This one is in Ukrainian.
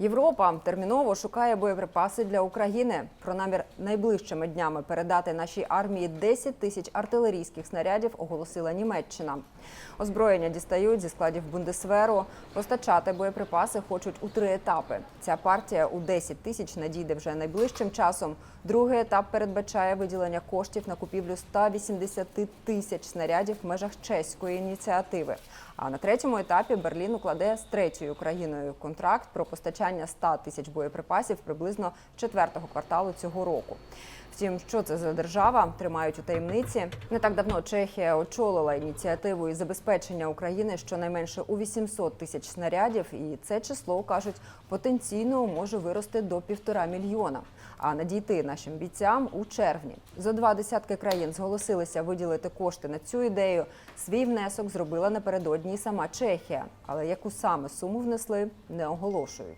Європа терміново шукає боєприпаси для України. Про намір найближчими днями передати нашій армії 10 тисяч артилерійських снарядів оголосила Німеччина. Озброєння дістають зі складів Бундесверу. Постачати боєприпаси хочуть у три етапи. Ця партія у 10 тисяч надійде вже найближчим часом. Другий етап передбачає виділення коштів на купівлю 180 тисяч снарядів в межах чеської ініціативи. А на третьому етапі Берлін укладе з третьою країною контракт про постачання 100 тисяч боєприпасів приблизно четвертого кварталу цього року. Втім, що це за держава, тримають у таємниці. Не так давно Чехія очолила ініціативу із забезпечення України щонайменше у 800 тисяч снарядів, і це число кажуть потенційно може вирости до півтора мільйона. А надійти нашим бійцям у червні. Зо два десятки країн зголосилися виділити кошти на цю ідею. Свій внесок зробила напередодні і сама Чехія, але яку саме суму внесли, не оголошують.